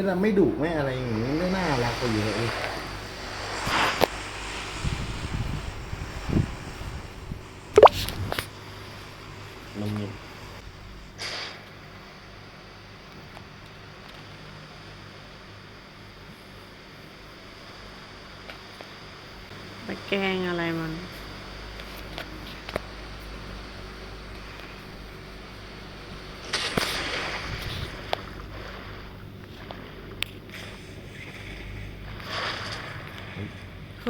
เวลาไม่ดุไม่อะไรอย่างงี้ไม่น่ารักกว่าเยอะเลยนมเย็น ไปแกล้งอะไรมัน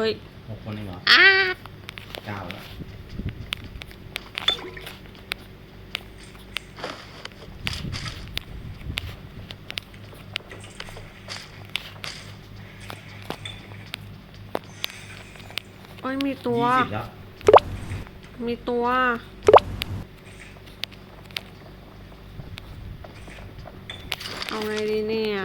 เฮ้ยหกคนเองเหรออ้าเก้าแล้วโอ้ยมีตัว ยี่สิบแล้วมีตัว เอาไงดีเนี่ย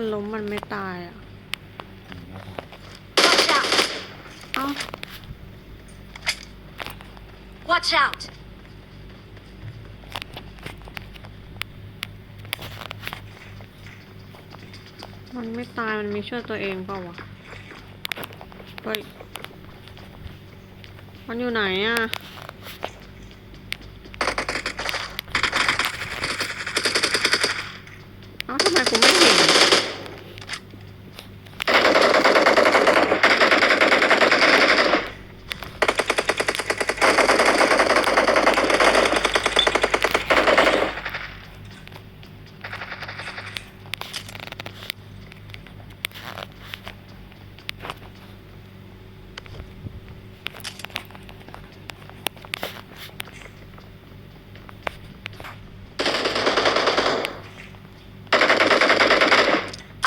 มันล้มมันไม่ตายอะ Watch out! เอ้า Watch out! มันไม่ตายมันมีช่วยตัวเองเปล่าวะ เฮ้ย มันอยู่ไหนอะ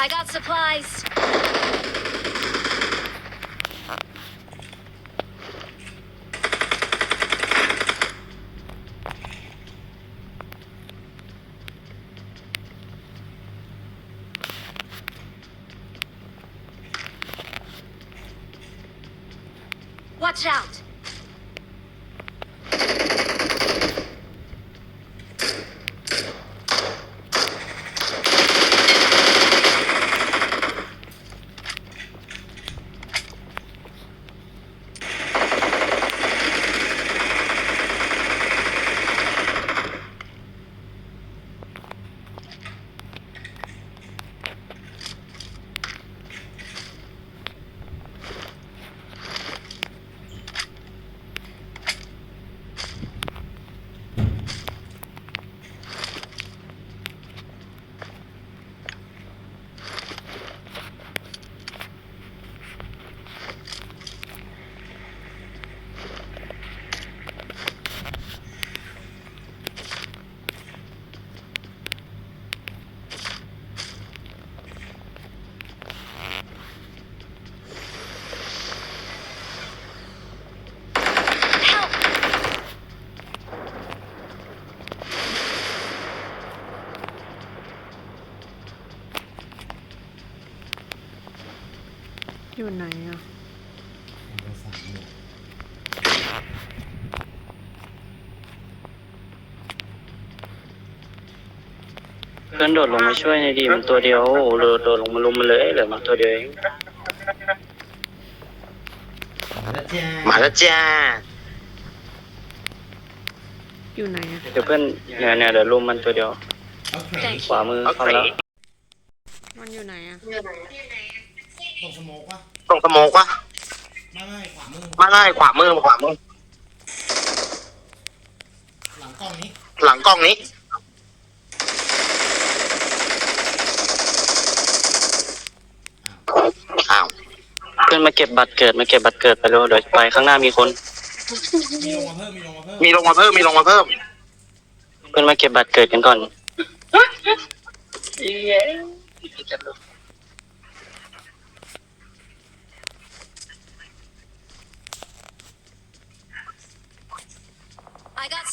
I got supplies. อยู่ไหนอะเบอร์สามอยู่เพื่อนโดดลงมาช่วยในอยดีมันตัวเดียวโอ้โหโดดโดดลงมาลุมมันเลยเหลือมันตัวเดียวเองมาแล้วจ้ามาแล้วจ้าอยู่ไหนอะเดี๋ยวเพื่อนเนี่ยเนี่ยเดี๋ยวลุมมันตัวเดียว โอเค Thank ขวามือเข้าแล้วมันอยู่ไหนอะตรงสโมกปะ ตรงสโมกวะไม่ไม่ขวามือไม่ไม่ขวามือขวามือหลังกล้องนี้หลังกล้องนี้อ้าวเพื่อนมาเก็บบัตรเกิดมาเก็บบัตรเกิดไปเร็วเดี๋ยวไปข้างหน้ามีคน มีลงมาเพิ่มมีลงมาเพิ่มมีลงมาเพิ่มมีลงมาเพิ่มเพื่อนมาเก็บบัตรเกิดกันก่อน I got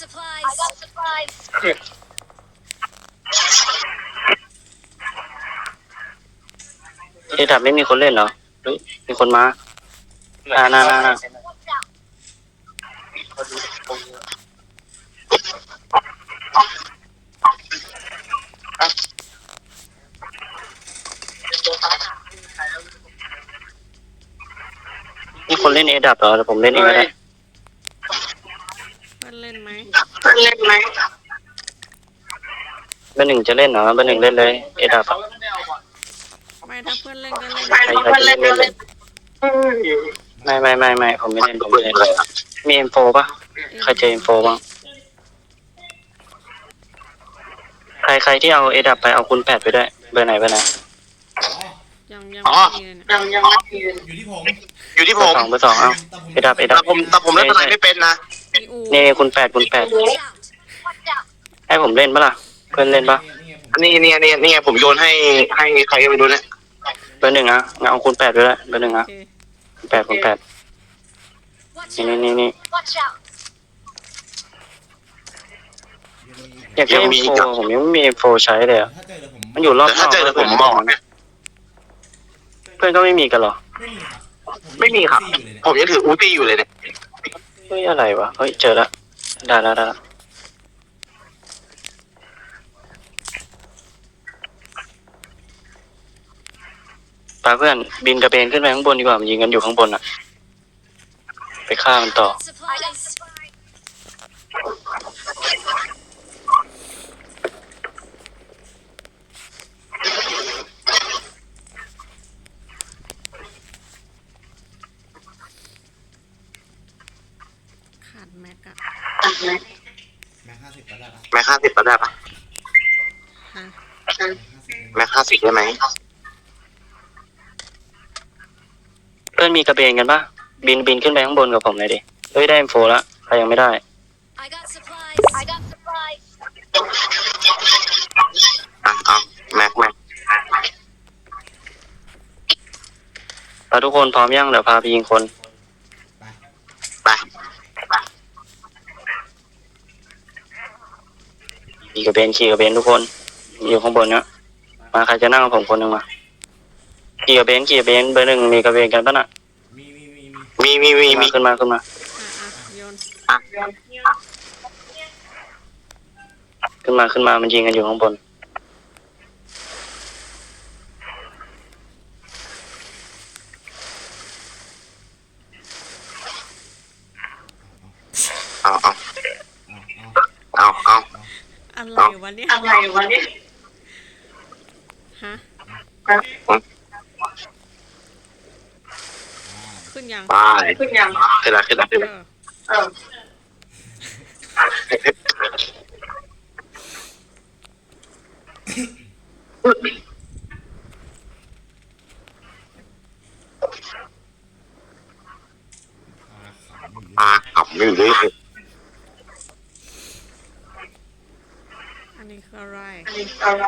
supplies. I got supplies. เอดับไม่มีคนเล่นเหรอเฮ้ยมีคนมา น่าน่าน่าน่า Watch out! มีคนเล่นเอดับเหรอเดี๋ยวผมเล่นเองก็ได้ เพื่อนเล่นไหม เล่นไหม เบอร์หนึ่งจะเล่นเหรอเบอร์หนึ่งเล่นเลยเอดับไม่ถ้าเพื่อนเล่นก็เล่นใครใครจะเล่นเล่นเลยไม่ไม่ไม่ไม่ผมไม่เล่นผมไม่เล่นมีเอ็มโฟปะใครเจอเอ็มโฟบ้างใครใครที่เอาเอดับไปเอาคุณแปดไปด้วยเบอร์ไหนเบอร์ไหนอ๋อยังยังอ๋อไม่มีเลยเนี่ยยังยังอยู่ที่ผม อยู่ที่เบผอร์มสองเบอร์สองเอาแต่ผมเอดับเอดัแต่บผมแต่ผมเล่นอะไรไม่เป็นนะมีอูนี่คุณแปดคุณแปด Watch out! Watch out! ให้ผมเล่นปะล่ะ เพื่อนเล่นปะนี่ไงผมนี่นี่นี่นี่ไงผมโยนให้ให้ใครก็ไม่รู้เนี่ยเบอร์หนึ่งอะงั้นเอาคุณแปดด้วยละเบอร์หนึ่งโออะเคคุณแปดคุณแปด Watch นี่นี่ out! นี่นี่ Watch out! อยากได้เอ็มโฟผมยังไม่มีเอ็มโฟใช้เลยอะถ้าเจอเดี๋ยวผมมันอยู่รอบแต่ถ้าเจอเดี๋ยวผมบอกเนี่ยเพื่อนก็ไม่มีกันเหรอ ไม่มีครับไม่มีครับซี่อยู่เลยเนี่ยผมยังถืออูตี้อยู่เลยเนี่ยเฮ้ยอะไรวะเฮ้ยเจอละได้แล้วได้แล้ว ไปเพื่อนบินกระเบนขึ้นไปข้างบนดีกว่ามันยิงกันอยู่ข้างบนอะไปฆ่ามันต่อ Supplies. ขาดแม็กอะแม็กห้าสิบก็ได้ปะแม็กห้าสิบก็ได้ปะฮะแม็กห้าสิบแม็กห้าสิบได้ไหม เพื่ อนมีกระเบนกันปะบินบินขึ้นไปข้างบนกับผมเลยดิเฮ้ยได้เอ็มโฟละใครยังไม่ได้ I got supplies. I got supplies. อะเอาแม็กแม็กพาทุกคนพร้อมยังเดี๋ยวพาไปยิงคน ไปไปขี่กระเบนขี่กระเบนทุกคน อยู่ข้างบนนะมาใครจะนั่งกับผมคนหนึ่งมาขี่กระเบนขี่กระเบนเบอร์หนึ่งมีกระเบนกันปะน่ะ มีมีมีมีมีมีมีขึ้นมาขึ้นมาอะอะโยนขึ้นมาขึ้นมามันยิงกันอยู่ข้างบน เอาเอาเอาเอาเอาเอาอะไรวะเนี่ยอะไรวะเนี่ยฮะ ขึ้นยัง ไปขึ้นยัง ขึ้นแล้วขึ้นแล้วขึ้นเอแล้วอเออ อาขำอยู่ ปลาขำอยู่เลย อันนี้คืออะไร อันนี้อะไร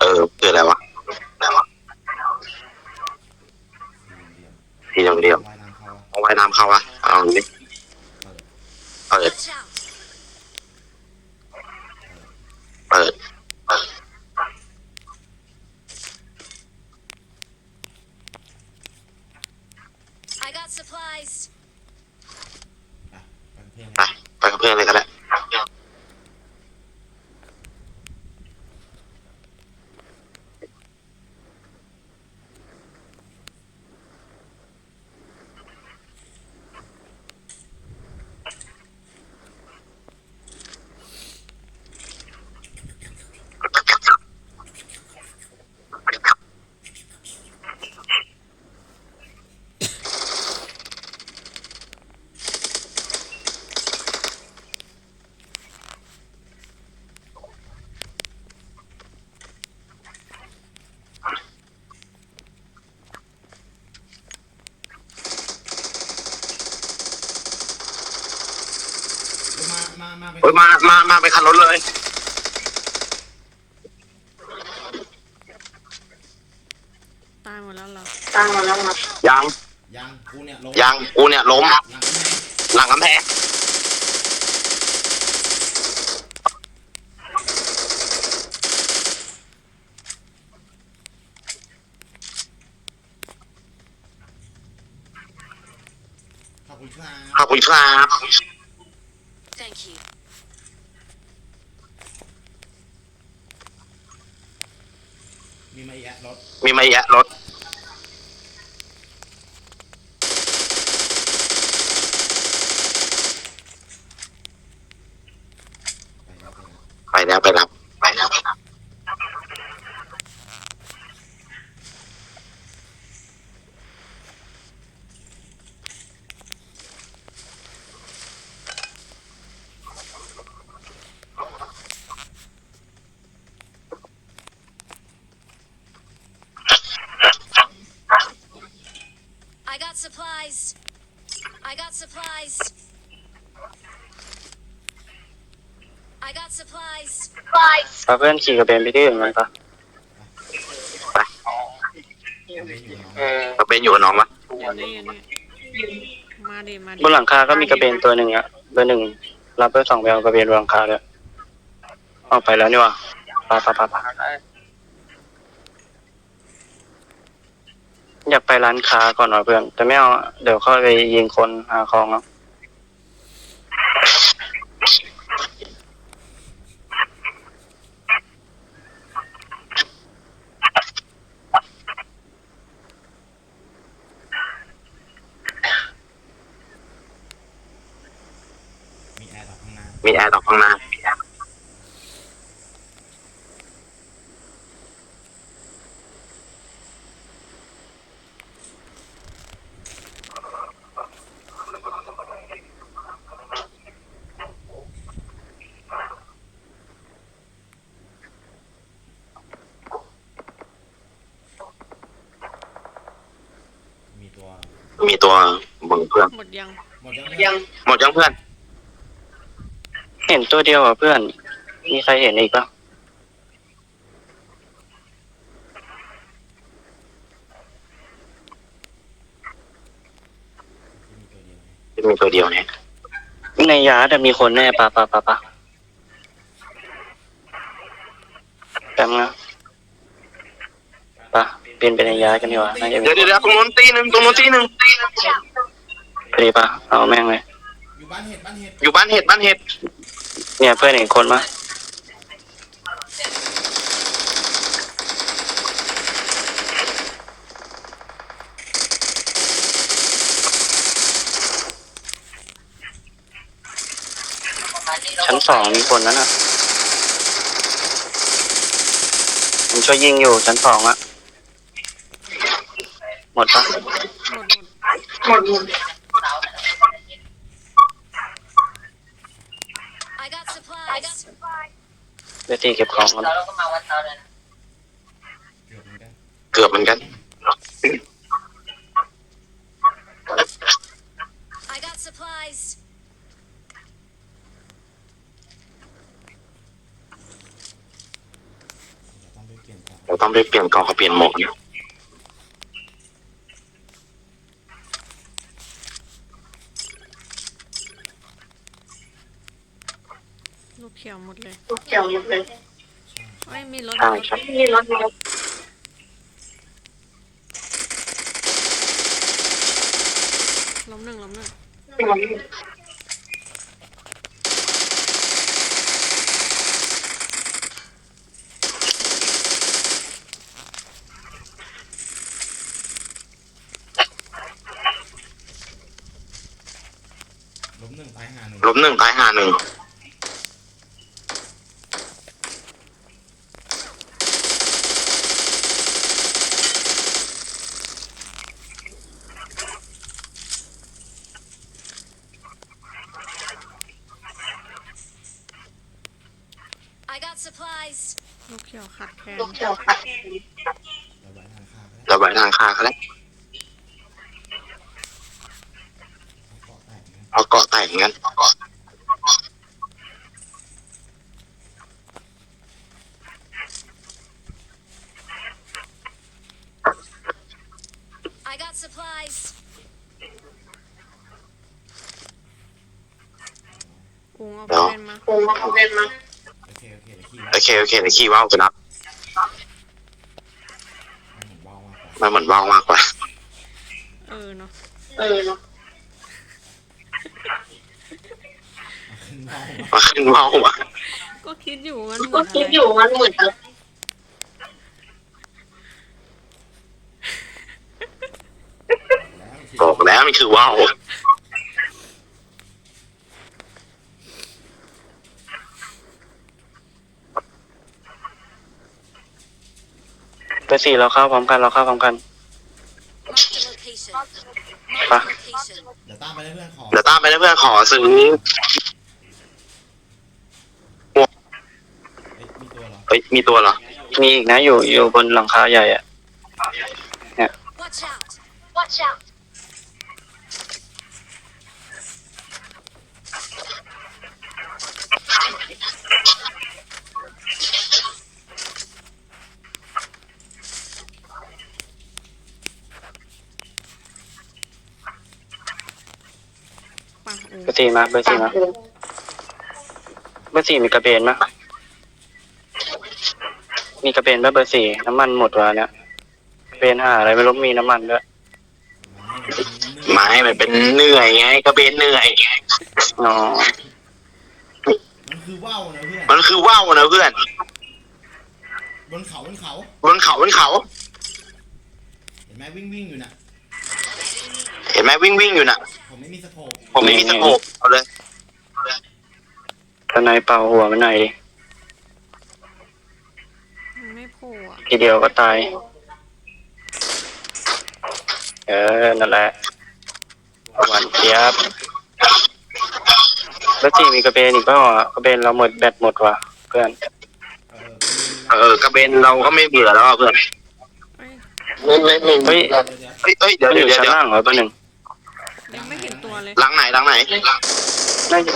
เออเพื่ออะไรวะ เออคืออะไรวะอะไรวะ สี่เหลี่ยม ทีเดียวเดียว ว่ายน้ำเข้า เอาไว้น้ำเข้าอะเอาดิ เปิด เปิด Watch out. เปิดเปิด I got supplies. ไปไปกับเพื่อน ไปไปกับเพื่อนเลยก็ได้ มามามาไป เฮ้ยมา มา มาไปคันรถเลย ตายหมดแล้วเหรอตั้งมาแล้วมายัง ยังกูเนี่ยลงยัง กูเนี่ยล้ม หลังกำแพงหลังกำแพงขอบคุณครับ ขอบคุณครับ Thank you. มีไม้แยะรถมีไม้แยะรถ ไปแล้วไปแล้ว ไปแล้วไปรับไปแล้วไปรับ I got supplies. I got supplies. I got supplies. Supplies. พาเพื่อนขี่กระเบนไปที่อื่นมันปะไม่อยู่เออเราเป็นอยู่กับน้องปะอยู่นี่อยู่นี่มาดิมาดิบนหลังคาก็มีกระเบนตัวหนึ่งอะเบอร์หนึ่งรับเบอร์สองไปเอากระเบนบนหลังคาเลยออกไปแล้วนี่หว่าปะปะปะปะ อยากไปร้านค้าก่อนว่ะเพื่อน แต่ไม่เอาอะเดี๋ยวค่อยไปยิงคนหาของเอามีแอร์ดอกข้างหน้ามีแอร์ดอกข้างหน้ามีแอร์ มีตัว มีตัวมึงเพื่อน หมดยัง หมดยังยังหมดยังเพื่อน เห็นตัวเดียวอะเพื่อน มีใครเห็นอีกปะมีตัวเดียวไงมีตัวเดียวเนี่ยในยาแต่มีคนแน่ปะปะปะปะแป๊บนะปะเปลี่ยนบินไปในย้ายกันดีกว่าน่าจะมีเดี๋ยวเดี๋ยวเดี๋ยวตรงนู้นตีหนึ่งตรงนู้นตีหนึ่ง พอดีปะเอาแม่งเลย อยู่บ้านเห็ดบ้านเห็ดอยู่บ้านเห็ดบ้านเห็ด เนี่ยเพื่อนอีกคนมาชั้นสองมีคนนั้นอะผมช่วยยิงอยู่ชั้นสองอะหมดปะ หมดหมดหมดหมด I got supplies. เดี๋ยวตีเก็บของก่อนเกือบเหมือนกันเกือบเหมือนกัน I got supplies. เดี๋ยวต้องไปเปลี่ยนก่อนเราต้องไปเปลี่ยนกล่องกับเปลี่ยนหมวกเนี่ย ลูกเขียวหมดเลยลูกเกี่ยวหมดเลยเอ้ยมีรถใช่ใช่นี่รถรถล้มหนึ่งล้มหนึ่งรถล้มหนึ่งตายหาหนึ่งล้มหนึ่งตายหาหนึ่ง I got supplies. ลูกเขียว ขาดแคลนลูกเกี่ยวขัดเราไว้ทางข้างก็ได้เราไปทางคาเขาแล้วเอาเกาะแตกเหมือนกันเอาเกาะแตกงั้น I got supplies. อุ้งเอาไปเป็นมาโอ้เอาเป็นมา โอเคโอเคเดี๋ยวขี่ไว้ โอเคโอเคเดี๋ยวขี้ว่าวกันนะ มันเหมือนว่าวมากกว่ามันเหมือนว่าวมากกว่า เออเนาะเออเนาะมาขึ้นว่าวมามาขึ้นว่าวอะก็คิดอยู่มันเหมืก็อนคิดอะไรอยู่มันเหมือนอะไรแล้วบอกแล้วมันคือว่าว อร์สี่เราเข้าพร้อมกันเราเข้าพร้อมกัน Mark the location. Mark Ah. the location. เดี๋ยวตามไปได้เพื่อนขอเดี๋ยวตามไปนะเพื่อนขอซื้อเอ้ยมีตัวเหรอเฮ้ยมีตัวเหรอมีอีกนะอยู่อยู่บนหลังคาใหญ่อะ Watch out. Watch out. เบอร์สี่มาเบอร์สี่มาเบอร์สี่มีกระเบนไหมมีกระเบนไหมเบอร์สี่น้ำมันหมดวะเนี่ยกระเบนหาอะไรไม่รู้มีน้ำมันด้วยไม้มันเป็นเหนื่อยไงกระเบนเหนื่อยไงอ๋อมันคือว่าวนะเพื่อนมันคือว่าวนะเพื่อน บนเขาบนเขาบนเขาบนเขา เห็นไหมวิ่งวิ่งอยู่น่ะ เห็นไหมวิ่งวิ่งอยู่น่ะ ผมไม่มีสโคป ผมไม่มีสโคปเอาเลยทนายเป่าหัวมันหน่อยดิมันไม่โผล่อะทีเดียวก็ตาย เออ นั่นแหละหวานเจี๊ยบแล้วจีมีกระเบนอีกเปล่าอะกระเบนเราหมดแบตหมดว่ะเพื่อนเออเออกระเบนเราก็ไม่เบื่อแล้วอะเพื่อนเอ้ยไม่ไม่ไม่เฮ้ยเดี๋ยวเดี๋ยวเฮ้ยเฮ้ยเดี๋ยวมันอเดี๋ยวยู่เดี๋ยวชั้นเดี๋ยวล่างเหรอเบอร์หนึ่งยัง ไม่เห็นตัวเลยหลังไหนหลังไหนน่าจะ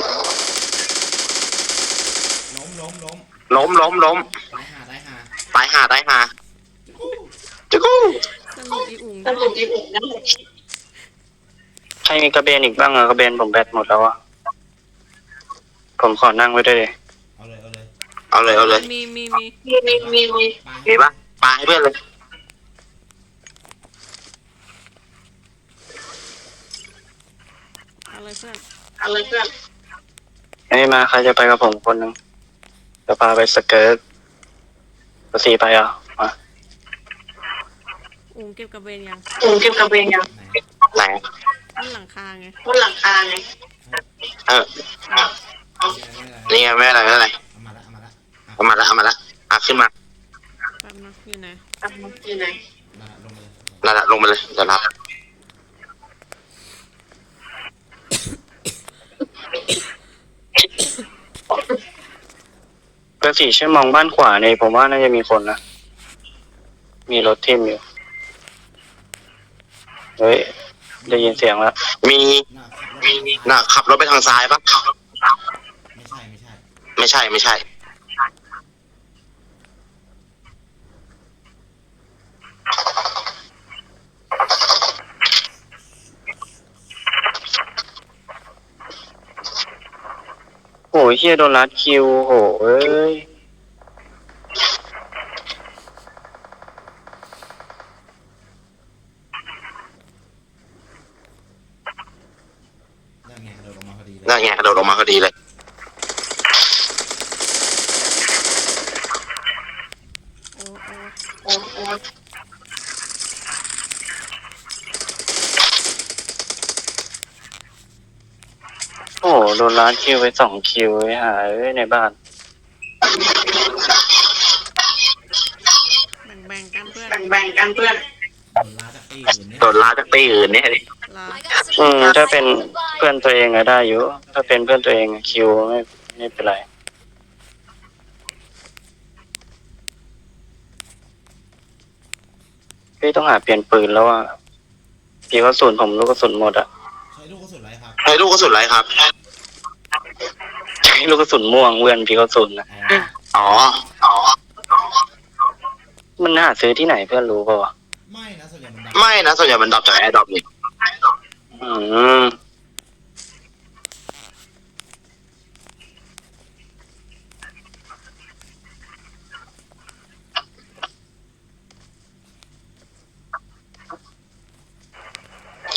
ล้มล้มล้มล้มล้มล้มตายหาตายหาตายหาตายหาจะกู้สรุปอีอุ๋งสรุปอีกนั่นแหละใครมีกระเบนอีกบ้างอะกระเบนผมแบตหมดแล้วอะผมขอนั่งไว้ด้วยดิเอาเลยเอาเลยเอาเลยเอาเลยมีมีมีมีมีมีมีปามีปะปาให้เพื่อนเลย เลยเพื่อนเอาเลยเพื่อนเฮ้ยมาใครจะไปกับผมคนหนึ่งจะพาไปสเกิร์ตภาษีไปอะมาอุ้งเก็บกระเบนยังอืมเก็บกระเบนยังไหนไหนขึ้นหลังคาไงบนหลังคาไงเออไม่เป็นไรไม่เป็นไรนี่ไงไม่เป็นไรไม่เป็นไรเอามาละเอามาละอะเอามาละเอามาละอะขึ้นมาแป๊บนะอยู่ไหนอะอยู่ไหน มาละลงมาเลยนั่นแหละลงมาเลยเดี๋ยวรับ ภาษีช่วยมองบ้านขวาเนี่ยผมว่าน่าจะมีคนนะ มีรถทิมอยู่ เฮ้ย ได้ยินเสียงแล้ว มีหน้าขับรถน่ะขับรถไปทางซ้ายปะไม่ใช่ไม่ใช่ไม่ใช่ไม่ใช่ โอ้ยเฮียโดนรัดคิวโหเอ้ย นั่นไงกระโดดลงมาพอดีเลย นั่นไงกระโดดลงมาพอดีเลย โอ้โอ้ โอ้โอ้ โอ้โหโดนรัดคิวไปสองคิวไอ้หายเอ้ยในบ้าน แบ่งแบ่งๆกันเพื่อนแบ่งแบ่งกันเพื่อนโดนล้าจากตีอื่นเนี่ยโดนล้าจากตีอื่นเนี่ยดิลา I got อืม supplies. ถ้าเป็นเพื่อนตัวเองอะได้อยู่ ถ้าเป็นเพื่อนตัวเองอะคิวไม่ไม่เป็นไร พี่ต้องหาเปลี่ยนปืนแล้วอะพี่กระสุนผมลูกกระสุนหมดอะใช้ ลูกกระสุนอะไรครับใช้ลูกกระสุนอะไรครับ ใช้ลูกกระสุนม่วงเพื่อนพี่กระสุนนะอ๋ออ๋ออ๋อมันน่าซื้อที่ไหนเพื่อนรู้ป่าวะไม่นะส่วนใหญ่มันดับไม่นะส่วนใหญ่มันดับจากแอร์ดรอปนี่อืม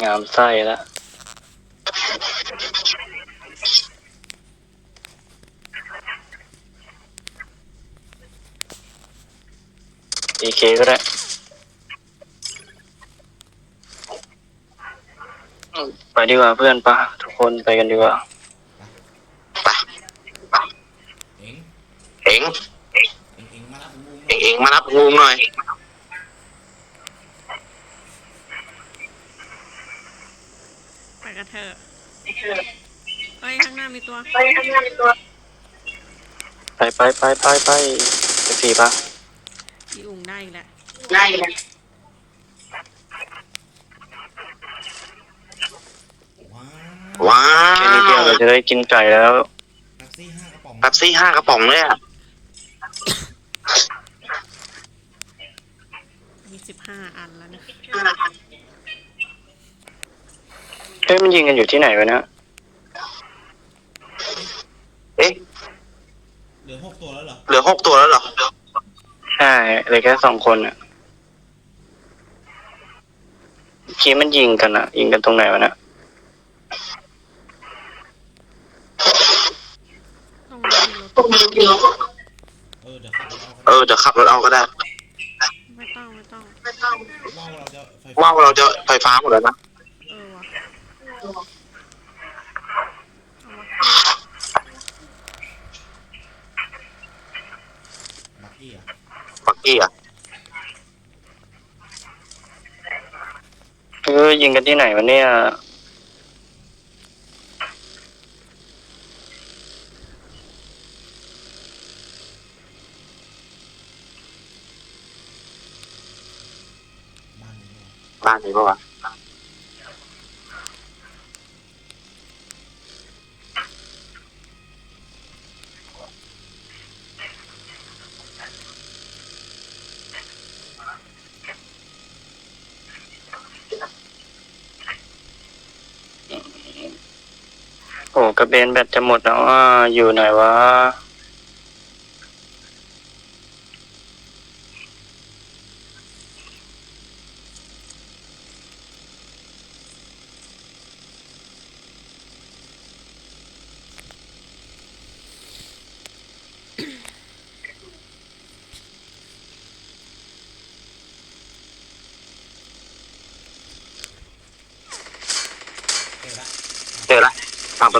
งามไส้แล้ว ดีเคก็ได้อืมไปดีกว่าเพื่อนปะทุกคนไปกันดีกว่าไปเอ็งเอ็งเอ็งเอ็งมารับบูมเอ็งเอ็งมารับงูหน่อยไปกันเถอะเอ้ยข้างหน้ามีตัว ไปข้างหน้ามีตัว ไปไปไปไปไปไปสี่ปะ อีอุ่งได้อีกแล้ว ได้เลย ว้าวว้าแค่นี้เดียววเราจะได้กินไก่แล้วแท็กซี่ห้ากระป๋องแป๊บซี่ห้ากระป๋องเลยอะมีสิบห้าอันแล้วเนี่ยอ่าเฮ้ยมันยิงกันอยู่ที่ไหนวะเนี่ยเอ๊ะ เหลือหกตัวแล้วเหรอเหลือหกตัวแล้วเหรอ ใช่เหลือแค่สองคนอะเมื่อกี้มันยิงกันอะยิงกันตรงไหนวะเนี่ย ต้องมีรถ พวกมันกินแล้ว เออเดี๋ยวขับรถเอาเออเดี๋ยวขับรถเอาก็ได้ไม่ต้องไม่ต้องไม่ต้องว่าเราจะไฟว่าเราจะไฟฟ้าหมดแล้วนะเออว่ะเอามาบักกี้อะปักกี้อะเออยิงกันที่ไหนวะเนี่ย บ้านนี้ นี้ปะวะโอ้กระเบนแบตจะหมดแล้วอะอยู่ไหนวะ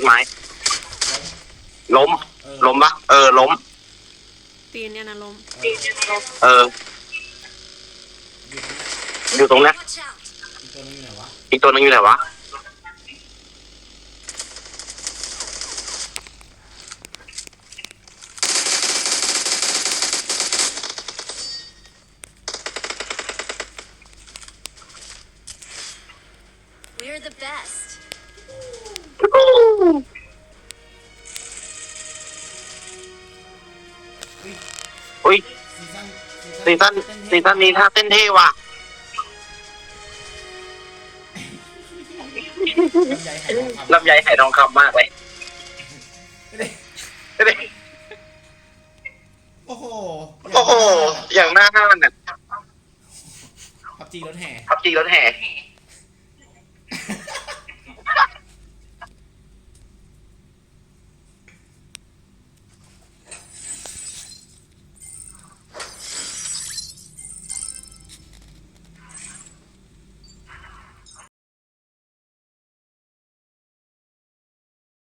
นไม้ ล้มเออล้มปะเออ ล้ม ตีนเนี่ยนะลมเออ อยู่ตรงเนี้ยอยู่ตรงเนี้ย Watch out. อีกตัวนึงอยู่ไหนวะอีกตัวหนึงอยู่ไหนวะ We're the best. อุ้ยซีซั่นซีซั่นซีซั่นนี้ท่าเต้นเท่ว่ะลำไยหายทองคำลำไยไหทองคำมากเลยเด้โอ้โหโอ้โห อย่างหน้าห้านน่ะพับจีรถแห่พับจีรถแห่